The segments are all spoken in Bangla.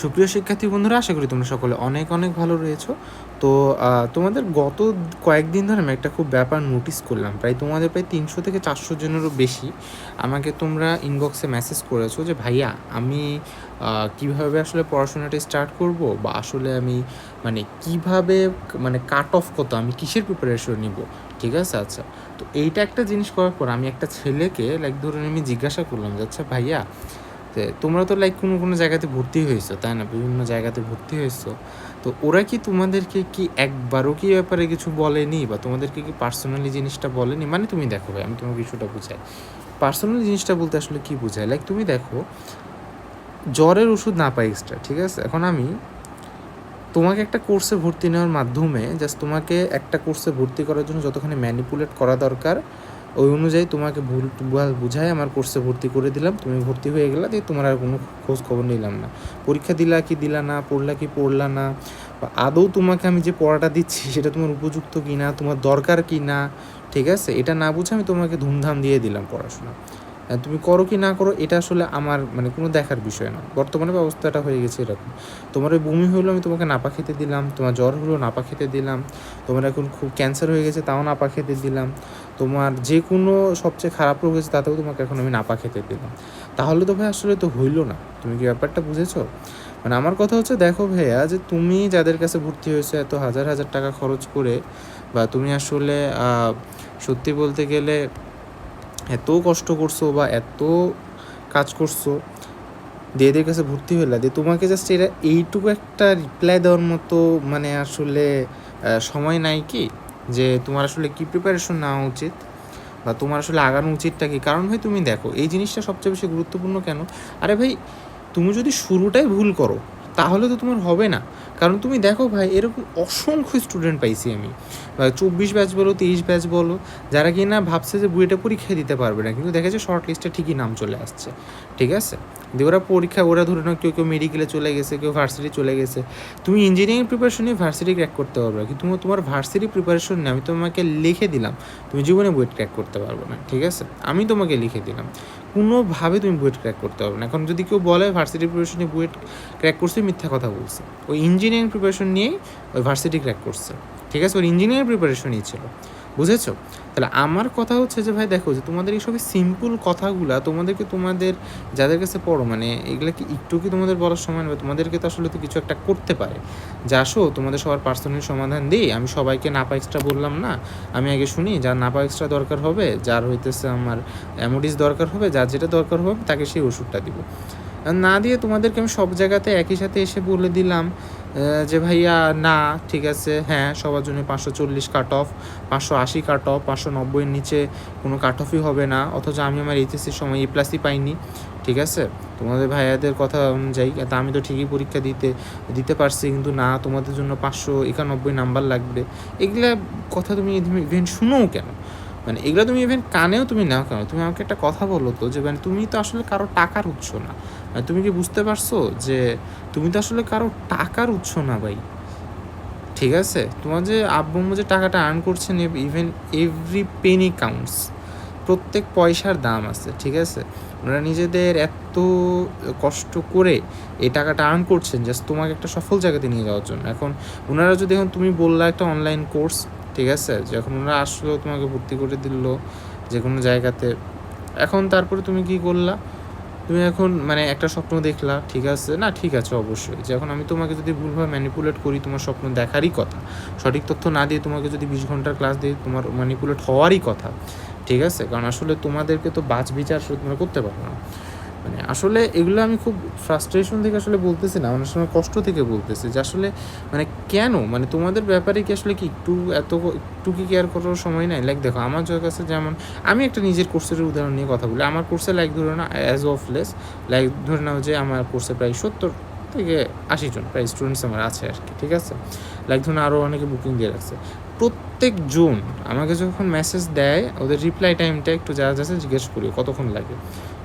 সুপ্রিয় শিক্ষার্থী বন্ধুরা, আশা করি তোমরা সকলে অনেক অনেক ভালো রয়েছো। তো তোমাদের গত কয়েকদিন ধরে আমি একটা খুব ব্যাপার নোটিস করলাম। প্রায় তোমাদের প্রায় তিনশো থেকে চারশো জনেরও বেশি আমাকে তোমরা ইনবক্সে মেসেজ করেছ যে, ভাইয়া, আমি কীভাবে আসলে পড়াশোনাটা স্টার্ট করব বা আসলে আমি মানে কীভাবে মানে কাট অফ কত, আমি কিসের প্রিপারেশন নিব? ঠিক আছে? আচ্ছা। তো এইটা একটা জিনিস করার পর আমি একটা ছেলেকে লাইক ধরুন আমি জিজ্ঞাসা করলাম যে আচ্ছা ভাইয়া তে। তোমরা তো লাইক কোনো কোনো জায়গাতে ভর্তি হয়েছো, তাই না? বিভিন্ন জায়গাতে ভর্তি হয়েছো। তো ওরা কি তোমাদেরকে কি একবারও কি ব্যাপারে কিছু বলেনি? বা তোমাদেরকে কি পার্সোনালি জিনিসটা বলেনি? মানে তুমি দেখো ভাই, আমি তোমাকে কিছুটা বুঝাই। পার্সোনালি জিনিসটা বলতে আসলে কি বোঝায় লাইক তুমি দেখো, জ্বরের ওষুধ না পাই এক্সট্রা ঠিক আছে? এখন আমি তোমাকে একটা কোর্সে ভর্তি নেওয়ার মাধ্যমে জাস্ট তোমাকে একটা কোর্সে ভর্তি করার জন্য যতখানি ম্যানিপুলেট করা দরকার ওই অনুযায়ী তোমাকে ভুল বুঝাই আমার কোর্সে ভর্তি করে দিলাম। তুমি ভর্তি হয়ে গেলা দিয়ে তোমার আর কোনো খোঁজ খবর নিলাম না। পরীক্ষা দিলা কি দিলা না, পড়লা কি পড়লা না, বা আদৌ তোমাকে আমি যে পড়াটা দিচ্ছি, সেটা তোমার উপযুক্ত কি না তোমার দরকার কি না ঠিক আছে? এটা না বুঝে আমি তোমাকে ধুমধাম দিয়ে দিলাম পড়াশোনা। তুমি করো কি না করো, এটা আসলে আমার মানে কোনো দেখার বিষয় না। বর্তমানে ব্যবস্থাটা হয়ে গেছে এরকম। তোমার ওই বমি হলো আমি তোমাকে নাপা খেতে দিলাম। তোমার জ্বর হলো নাপা খেতে দিলাম। তোমার এখন খুব ক্যান্সার হয়ে গেছে, তাও নাপা খেতে দিলাম। তোমার যে কোনো সবচেয়ে খারাপ রোগ হয়েছে, তাতেও তোমাকে এখন আমি নাপা খেতে দিলাম। তাহলে তো ভাই আসলে তো হইল না। তুমি কি ব্যাপারটা বুঝেছ? মানে আমার কথা হচ্ছে, দেখো ভাইয়া, যে তুমি যাদের কাছে ভর্তি হয়েছে এত হাজার হাজার টাকা খরচ করে, বা তুমি আসলে সত্যি বলতে গেলে এত কষ্ট করছ বা এত কাজ করছ, দিয়ে কাছে ভর্তি হইলা, দিয়ে তোমাকে জাস্ট এরা এইটুকু একটা রিপ্লাই দেওয়ার মতো মানে আসলে সময় নাই কি? যে তোমার আসলে কি প্রিপারেশন নেওয়া উচিত বা তোমার আসলে আগানো উচিতটা কি? কারণ ভাই তুমি দেখো, এই জিনিসটা সবচেয়ে বেশি গুরুত্বপূর্ণ কেন? আরে ভাই, তুমি যদি শুরুটাই ভুল করো তাহলে তো তোমার হবে না। কারণ তুমি দেখো ভাই, এরকম অসংখ্য স্টুডেন্ট পাইছি আমি। চব্বিশ ব্যাচ বলো তেইশ ব্যাচ বলো, যারা কি না ভাবছে যে বুয়েটা পরীক্ষা দিতে পারবে না, কিন্তু দেখেছে শর্ট লিস্টে ঠিকই নাম চলে আসছে। ঠিক আছে? দিয়ে ওরা পরীক্ষা, ওরা ধরে নাও কেউ কেউ মেডিকেলে চলে গেছে, কেউ ভার্সিটি চলে গেছে। তুমি ইঞ্জিনিয়ারিং প্রিপারেশন নিয়ে ভার্সিটি ক্র্যাক করতে পারবে কিন্তু তোমার তোমার ভার্সিটি প্রিপারেশন নিয়ে আমি তোমাকে লিখে দিলাম। তুমি জীবনে বুয়েট ক্র্যাক করতে পারবে না, ঠিক আছে? আমি তোমাকে লিখে দিলাম। কোনোভাবে তুমি বুয়েট ক্র্যাক করতে পারবে না। এখন যদি কেউ বলে ভার্সিটি প্রিপারেশন বুয়েট ক্র্যাক করছে, মিথ্যা কথা বলছে। ওই ইঞ্জিনিয়ারিং প্রিপারেশন নিয়েই ওই ভার্সিটি ক্র্যাক করছে। ঠিক আছে? ওর ইঞ্জিনিয়ারিং প্রিপারেশনই ছিল। বুঝেছ? তাহলে আমার কথা হচ্ছে যে, ভাই দেখো যে, তোমাদের এই সবই সিম্পল কথাগুলা তোমাদেরকে তোমাদের যাদের কাছে পড়ো মানে এগুলা কি একটু কি তোমাদের বলার সময় নেবে? তোমাদেরকে তো আসলে তো কিছু একটা করতে পারে। যে, আসো, তোমাদের সবার পার্সোনাল সমাধান দিই। আমি সবাইকে নাপা এক্সট্রা বললাম না। আমি আগে শুনি, যার নাপা এক্সট্রা দরকার হবে, যার হইতেছে আমার অ্যামোডিস দরকার হবে, যার যেটা দরকার হবে, তাকে সেই ওষুধটা দিব। না দিয়ে তোমাদেরকে আমি সব জায়গাতে একই সাথে এসে বলে দিলাম। যে ভাইয়া, না, ঠিক আছে হ্যাঁ সবার জন্য পাঁচশো চল্লিশ কাট অফ পাঁচশো আশি কাট অফ পাঁচশো নব্বইয়ের নিচে কোনো কাট অফই হবে না, অথচ আমি আমার এইচএসির সময় এ প্লাসই পাইনি, ঠিক আছে? তোমাদের ভাইয়াদের কথা অনুযায়ী, তা আমি তো ঠিকই পরীক্ষা দিতে দিতে পারছি, কিন্তু না, তোমাদের জন্য পাঁচশো একানব্বই নাম্বার লাগবে। এগুলা কথা তুমি ইভেন শুনোও কেন? মানে এগুলো তুমি ইভেন কানেও তুমি নাও কেন? তুমি আমাকে একটা কথা বলো তো, যে মানে তুমি তো আসলে কারও টাকার উৎস না। তুমি কি বুঝতে পারছ যে তুমি তো আসলে কারও টাকার উৎস না ভাই? ঠিক আছে? তোমার যে আব্বু যে টাকাটা আর্ন করছেন ইভেন এভরি পেনি কাউন্টস প্রত্যেক পয়সার দাম আছে, ঠিক আছে? ওনারা নিজেদের এত কষ্ট করে এই টাকাটা আর্ন করছেন জাস্ট তোমাকে একটা সফল জায়গাতে নিয়ে যাওয়ার জন্য। এখন ওনারা যদি এখন তুমি বললা একটা অনলাইন কোর্স ঠিক আছে? যখন ওনারা আসলো, তোমাকে ভর্তি করে দিল যে কোনো জায়গাতে। এখন তারপরে তুমি কি করলা? তুমি এখন মানে একটা স্বপ্ন দেখলা, ঠিক আছে? না, ঠিক আছে, অবশ্যই। যে এখন আমি তোমাকে যদি ভুলভাবে ম্যানিপুলেট করি, তোমার স্বপ্ন দেখারই কথা। সঠিক তথ্য না দিয়ে তোমাকে যদি বিশ ঘণ্টার ক্লাস দিই তোমার ম্যানিপুলেট হওয়ারই কথা, ঠিক আছে? কারণ আসলে তোমাদেরকে তো বাজ বিচার করতে পারব না। মানে আসলে এগুলো আমি খুব ফ্রাস্ট্রেশন থেকে আসলে বলতেছি না, অনেক সময় কষ্ট থেকে বলতেছি যে আসলে মানে কেন? মানে তোমাদের ব্যাপারে কি আসলে কি একটু এত একটু কি কেয়ার করার সময় নাই? লাইক দেখো, আমার কাছে যেমন আমি একটা নিজের কোর্সের উদাহরণ নিয়ে কথা বলি। আমার কোর্সে লাইক ধরে না অ্যাজ অফ লেস লাইক ধরে নাও যে আমার কোর্সে প্রায় সত্তর থেকে আশি জন, প্রায় স্টুডেন্টস আমার আছে আর কি, ঠিক আছে? লাইক ধরুন আরও অনেকে বুকিং দিয়ে রাখছে। প্রত্যেক জন আমাকে যখন মেসেজ দেয়, ওদের রিপ্লাই টাইমটা একটু যা যাচ্ছে জিজ্ঞেস করি কতক্ষণ লাগে?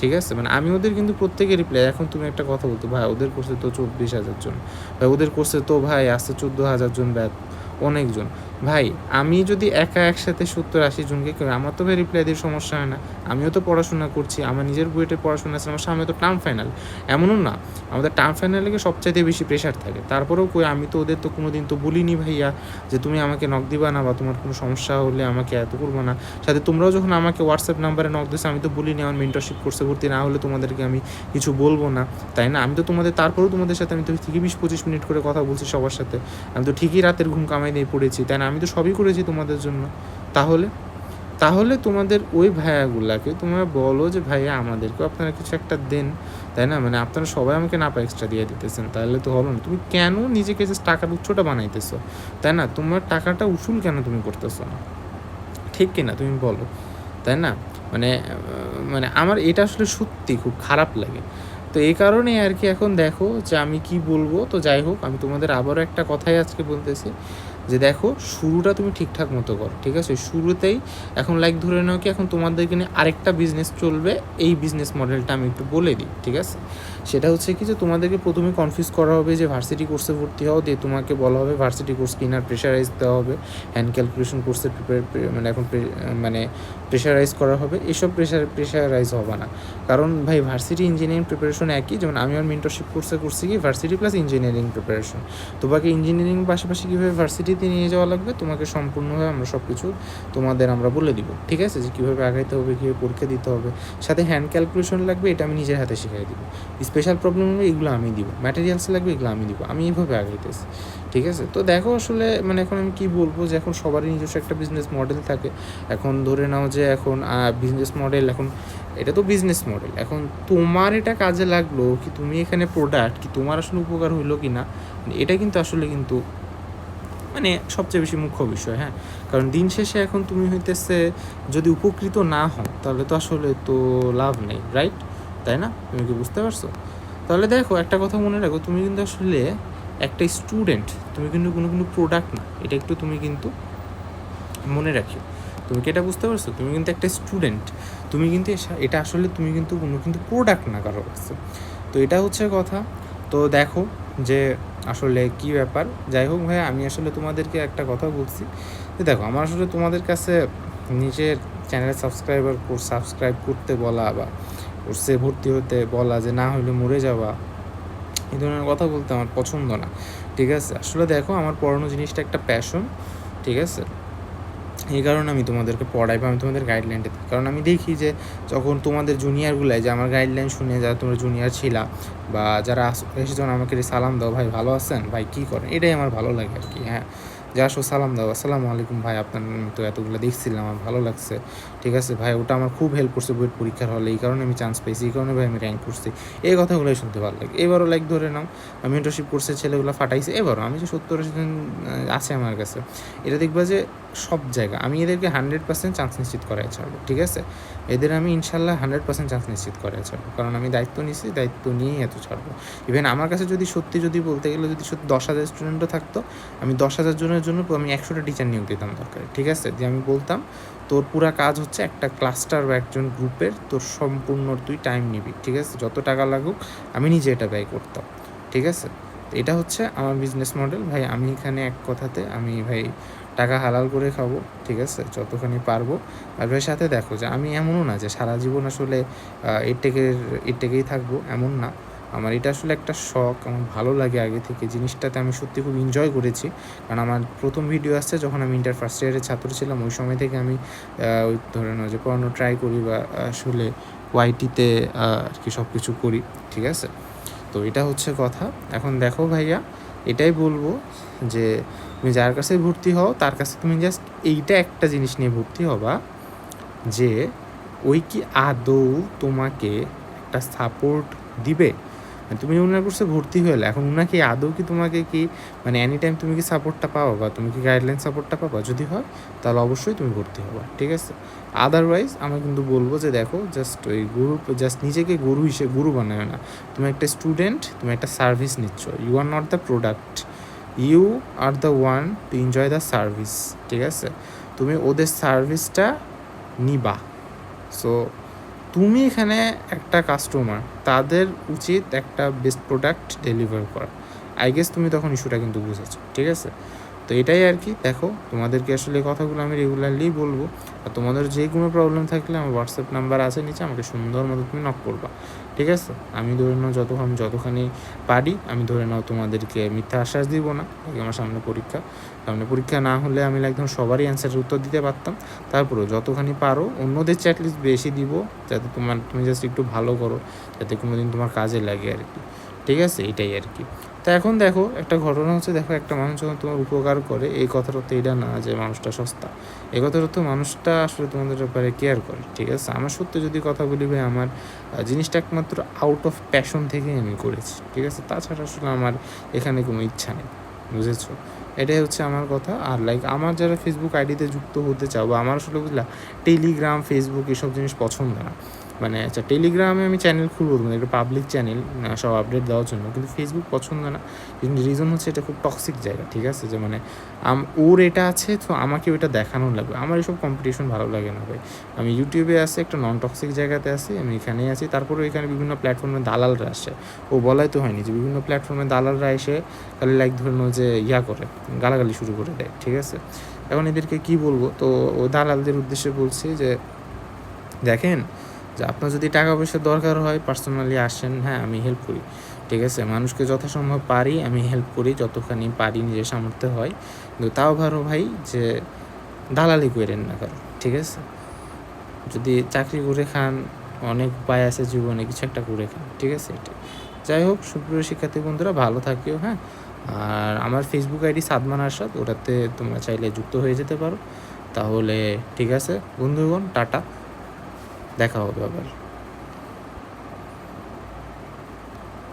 ঠিক আছে? মানে আমি ওদের কিন্তু প্রত্যেকে রিপ্লাই এখন তুমি একটা কথা বলতো, ভাই, ওদের কোর্সে তো চব্বিশ হাজার জন, ভাই, ওদের কোর্সে তো, ভাই আসছে চোদ্দ হাজার জন ব্যাক অনেকজন। ভাই, আমি যদি একা একসাথে সত্তর আশি জনকে আমার তো ভাই রিপ্লাই দিয়ে সমস্যা হয় না। আমিও তো পড়াশোনা করছি, আমার নিজের বুয়েটে পড়াশোনা আছে, আমার সামনে তো টার্ম ফাইনাল এমনও না, আমাদের টার্ম ফাইনালে সবচাইতে বেশি প্রেশার থাকে। তারপরেও কই, আমি তো ওদের তো কোনো দিন তো বলিনি ভাইয়া যে তুমি আমাকে নক দিবা না বা তোমার কোনো সমস্যা হলে আমাকে এত করব না। সাথে তোমরাও যখন আমাকে হোয়াটসঅ্যাপ নাম্বারে নক দিচ্ছে আমি তো বলিনি আমার মেন্টরশিপ কোর্সে ভর্তি না হলে তোমাদেরকে আমি কিছু বলব না। তাই না? আমি তো তোমাদের, তারপরেও তোমাদের সাথে আমি তো ঠিকই বিশ পঁচিশ মিনিট করে কথা বলছি সবার সাথে। আমি তো ঠিকই রাতের ঘুম কামাই দিয়ে পড়েছি, তাই না? আমি তো সবই করেছি তোমাদের জন্য। তাহলে? তাহলে তোমাদের ওই ভাইয়াগুলাকে তোমরা বলো যে, ভাইয়া, আমাদেরকেও আপনারা কিছু একটা দেন। তাই না? মানে আপনারা সবাই আমাকে নাপা এক্সট্রা দিয়ে দিতেছেন। তাহলে তো হলো না। তুমি কেন নিজেকে যে টাকার উৎসটা বানাইতেছো? তাই না? তোমার টাকাটা উসুল কেন তুমি করতেছো না? ঠিক কিনা? তুমি বলো। তাই না? মানে মানে আমার এটা আসলে সত্যি খুব খারাপ লাগে। তো এই কারণে আর কি এখন দেখো যে আমি কি বলব। তো যাই হোক, আমি তোমাদের আবারও একটা কথাই আজকে বলতেছি। যে দেখো, শুরুটা তুমি ঠিকঠাক মতো করো, ঠিক আছে? শুরুতেই এখন লাইক ধরে নাও কি এখন তোমাদেরকে নিয়ে আরেকটা বিজনেস চলবে, এই বিজনেস মডেলটা আমি একটু বলে দিই, ঠিক আছে? সেটা হচ্ছে কি যে তোমাদেরকে প্রথমে কনফিউজ করা হবে যে ভার্সিটি কোর্সে ভর্তি হও, দিয়ে তোমাকে বলা হবে ভার্সিটি কোর্স কিনার প্রেশারাইজ দেওয়া হবে হ্যান্ড ক্যালকুলেশন কোর্সে মানে এখন মানে প্রেশারাইজ করা হবে, এসব প্রেশার প্রেশারাইজ হবে না। কারণ ভাই ভার্সিটি ইঞ্জিনিয়ারিং প্রিপারেশন একই, যেমন আমি আমার মেন্টরশিপ কোর্সে করছি কি ভার্সিটি প্লাস ইঞ্জিনিয়ারিং প্রিপারেশন তোমাকে ইঞ্জিনিয়ারিং পাশাপাশি কীভাবে ভার্সিটিতে নিয়ে যাওয়া লাগবে, তোমাকে সম্পূর্ণভাবে আমরা সব কিছু তোমাদের আমরা বলে দিব। ঠিক আছে? যে কীভাবে আগাইতে হবে, কীভাবে পরীক্ষা দিতে হবে, সাথে হ্যান্ড ক্যালকুলেশন লাগবে, এটা আমি নিজের হাতে শিখাই দিব। স্পেশাল প্রবলেম হবে এগুলো আমি দিব। ম্যাটেরিয়ালস লাগবে, এগুলো আমি দিব। আমি এইভাবে আগাইতেছি। ঠিক আছে? তো দেখো আসলে মানে এখন আমি কি বলব যে এখন সবারই নিজস্ব একটা বিজনেস মডেল থাকে। এখন ধরে নাও যে এখন বিজনেস মডেল এখন, এটা তো বিজনেস মডেল এখন তোমার এটা কাজে লাগল কি তুমি এখানে প্রোডাক্ট কি তোমার আসলে উপকার হইল কি না এটা কিন্তু আসলে কিন্তু মানে সবচেয়ে বেশি মুখ্য বিষয় হ্যাঁ? কারণ দিন শেষে এখন তুমি হইতেছে যদি উপকৃত না হও, তাহলে তো আসলে তো লাভ নেই রাইট তাই না? তুমি কি বুঝতে পারছ? তাহলে দেখো, একটা কথা মনে রাখো, তুমি কিন্তু আসলে একটা স্টুডেন্ট তুমি কিন্তু কোনো কোনো প্রোডাক্ট না, এটা একটু তুমি কিন্তু মনে রাখিও। তুমি কি এটা বুঝতে পারছ? তুমি কিন্তু একটা স্টুডেন্ট তুমি কিন্তু এটা আসলে তুমি কিন্তু কোনো কিন্তু প্রোডাক্ট না কারও কাছে। তো এটা হচ্ছে কথা। তো দেখো যে আসলে কি ব্যাপার? যাই হোক ভাই আমি আসলে তোমাদেরকে একটা কথা বলছি। যে দেখো, আমার আসলে তোমাদের কাছে নিজের চ্যানেল সাবস্ক্রাইবার সাবস্ক্রাইব করতে বলা বা কোর্সে ভর্তি হতে বলা, যে না হলে মরে যাওয়া, এই ধরনের কথা বলতে আমার পছন্দ না। ঠিক আছে? আসলে দেখো, আমার পড়ানো জিনিসটা একটা প্যাশন ঠিক আছে? এই কারণে আমি তোমাদেরকে পড়াই বা আমি তোমাদের গাইডলাইনটা দিই। কারণ আমি দেখি যে যখন তোমাদের জুনিয়রগুলাই যে আমার গাইডলাইন শুনে যারা তোমরা জুনিয়র ছিলা বা যারা এসে যখন আমাকে সালাম দাও ভাই ভালো আছেন? ভাই কী করেন এটাই আমার ভালো লাগে আর কি হ্যাঁ। যে আসো সালাম দাও আসসালামু আলাইকুম ভাই আপনার তো এতগুলো দেখছিলাম আমার ভালো লাগছে। ঠিক আছে ভাই ওটা আমার খুব হেল্প করছে বইয়ের পরীক্ষার হলে এই কারণে আমি চান্স পেয়েছি এই কারণে ভাই আমি র্যাঙ্ক করছি। এই কথাগুলোই শুনতে ভালো লাগে। এবারও লাইক ধরে নাও আমি মেন্টরশিপ কোর্সের ছেলেগুলো ফাটাইছে এবারও। আমি যে সত্তর আশি আহ, আছে আমার কাছে এটা দেখবা যে সব জায়গা। আমি এদেরকে হান্ড্রেড পার্সেন্ট চান্স নিশ্চিত করাই ছাড়বো, ঠিক আছে? এদের আমি ইনশাল্লাহ হান্ড্রেড পার্সেন্ট চান্স নিশ্চিত করাই ছাড়বো, কারণ আমি দায়িত্ব নিচ্ছি দায়িত্ব নিয়েই এত ছাড়বো। ইভেন আমার কাছে যদি সত্যি যদি বলতে গেলে যদি সত্যি দশ হাজার স্টুডেন্টও থাকতো, আমি দশ হাজার জনের জন্য আমি একশোটা টিচার নিয়োগ দিতাম দরকার, ঠিক আছে? যে আমি বলতাম, তোর পুরা কাজ হচ্ছে একটা ক্লাস্টার বা একজন গ্রুপের, তোর সম্পূর্ণ তুই টাইম নিবি, ঠিক আছে? যত টাকা লাগুক, আমি নিজে এটা ব্যয় করতাম, ঠিক আছে? এটা হচ্ছে আমার বিজনেস মডেল ভাই, আমি এখানে এক কথাতে, আমি ভাই টাকা হালাল করে খাব, ঠিক আছে? যতখানি পারব। আর সাথে দেখো যে আমি এমনও না যে সারা জীবন আসলে এর টেকের এর থাকব, এমন না। আমার এটা আসলে একটা শখ, আমার ভালো লাগে আগে থেকে। জিনিসটাতে আমি সত্যি খুব এনজয় করেছি। কারণ আমার প্রথম ভিডিও আসছে যখন আমি ইন্টার ফার্স্ট ইয়ারের ছাত্র ছিলাম, ওই সময় থেকে আমি ওই ধরে নাও যে পড়ানো ট্রাই করি বা আসলে ওয়াইটিতে আর কি সব কিছু করি, ঠিক আছে? তো এটা হচ্ছে কথা। এখন দেখো ভাইয়া, এটাই বলব যে তুমি যার কাছে ভর্তি হও, তার কাছে তুমি জাস্ট এইটা একটা জিনিস নিয়ে ভর্তি হবা যে ওই কি আদৌ তোমাকে একটা সাপোর্ট দিবে? মানে তুমি ওনার কোর্সে ভর্তি হলে এখন ওনাকে আদৌ কি তোমাকে কি মানে এনি টাইম তুমি কি সাপোর্টটা পাও বা তুমি কি গাইডলাইন সাপোর্টটা পাবা, যদি হয়, তাহলে অবশ্যই তুমি ভর্তি হবা, ঠিক আছে? আদারওয়াইজ আমি কিন্তু বলব যে দেখো জাস্ট ওই গুরু জাস্ট নিজেকে গুরু হিসেবে, গুরু বানায় না। তুমি একটা স্টুডেন্ট তুমি একটা সার্ভিস নিচ্ছ। You are not the product you are the one to enjoy the service, ঠিক আছে? তুমি ওদের সার্ভিসটা নিবা। সো, তুমি এখানে একটা কাস্টমার তাদের উচিত একটা বেস্ট প্রোডাক্ট ডেলিভার করা। আই গেস তুমি তখন ইস্যুটা কিন্তু বুঝেছ, ঠিক আছে? তো এটাই আর কি। দেখো, তোমাদেরকে আসলে কথাগুলো আমি রেগুলারলি বলব। আর তোমাদের যে কোনো প্রবলেম থাকলে আমার হোয়াটসঅ্যাপ নাম্বার আছে নিচে, আমাকে সুন্দর মতো তুমি নক করবা। ঠিক আছে? আমি ধরে নাও যতক্ষণ যতখানি পারি, আমি ধরে নাও তোমাদেরকে মিথ্যা আশ্বাস দিব না। আমার সামনে পরীক্ষা। সামনে পরীক্ষা না হলে আমি একদম সবারই অ্যান্সারের উত্তর দিতে পারতাম। তারপরেও যতখানি পারো, অন্যদের চেয়ে অ্যাটলিস্ট বেশি দিব, যাতে তোমার, তুমি জাস্ট একটু ভালো করো, যাতে কোনো দিন তোমার কাজে লাগে আর কি। ঠিক আছে? এটাই আর কি। তা এখন দেখো, একটা ঘটনা হচ্ছে, দেখো, একটা মানুষ যখন তোমার উপকার করে, এই কথাটা তো এটা না যে মানুষটা সস্তা। এই কথাটা তো মানুষটা আসলে তোমাদের ব্যাপারে কেয়ার করে, ঠিক আছে? আমার সত্যি যদি কথা বলি ভাই, আমার জিনিসটা একমাত্র আউট অফ প্যাশন থেকেই আমি করেছি, ঠিক আছে? তাছাড়া আসলে আমার এখানে কোনো ইচ্ছা নেই, বুঝেছ? এটাই হচ্ছে আমার কথা। আর লাইক আমার যারা ফেসবুক আইডিতে যুক্ত হতে চাও, বা আমার আসলে বুঝলা টেলিগ্রাম ফেসবুক এসব জিনিস পছন্দ না। মানে আচ্ছা টেলিগ্রামে আমি চ্যানেল খুলবো মানে একটা পাবলিক চ্যানেল সব আপডেট দেওয়ার জন্য। কিন্তু ফেসবুক পছন্দ না। কিন্তু রিজন হচ্ছে এটা খুব টক্সিক জায়গা, ঠিক আছে? যে মানে ওর এটা আছে, তো আমাকে ওটা দেখানো লাগবে। আমার এসব কম্পিটিশন ভালো লাগে না ভাই। আমি ইউটিউবে আছি একটা নন টক্সিক জায়গাতে আছি আমি এখানেই আছি। তারপরে এখানে বিভিন্ন প্ল্যাটফর্মে দালালরা আসে। ও বলাই তো হয়নি যে বিভিন্ন প্ল্যাটফর্মে দালালরা এসে খালি লাইক ধরে নাও যে ইয়া করে, গালাগালি শুরু করে দেয়, ঠিক আছে? এখন এদেরকে কি বলব? তো ও দালালদের উদ্দেশ্যে বলছি যে, দেখেন যে আপনার যদি টাকা পয়সা দরকার হয় পার্সোনালি আসেন হ্যাঁ আমি হেল্প করি। ঠিক আছে? মানুষকে যথাসম্ভব পারি, আমি হেল্প করি, যতখানি পারি নিজের সামর্থ্য হয়। কিন্তু তাও ভালো ভাই যে দালালি করেন না কারও, ঠিক আছে? যদি চাকরি করে খান, অনেক উপায় আছে জীবনে, কিছু একটা করে খান, ঠিক আছে? যাই হোক, সুপ্রিয় শিক্ষার্থী বন্ধুরা, ভালো থাকিও হ্যাঁ? আর আমার ফেসবুক আইডি সাদমান আরশাদ, ওটাতে তোমরা চাইলে যুক্ত হয়ে যেতে পারো। তাহলে, ঠিক আছে, বন্ধুগণ, টাটা। দেখা হবে আবার।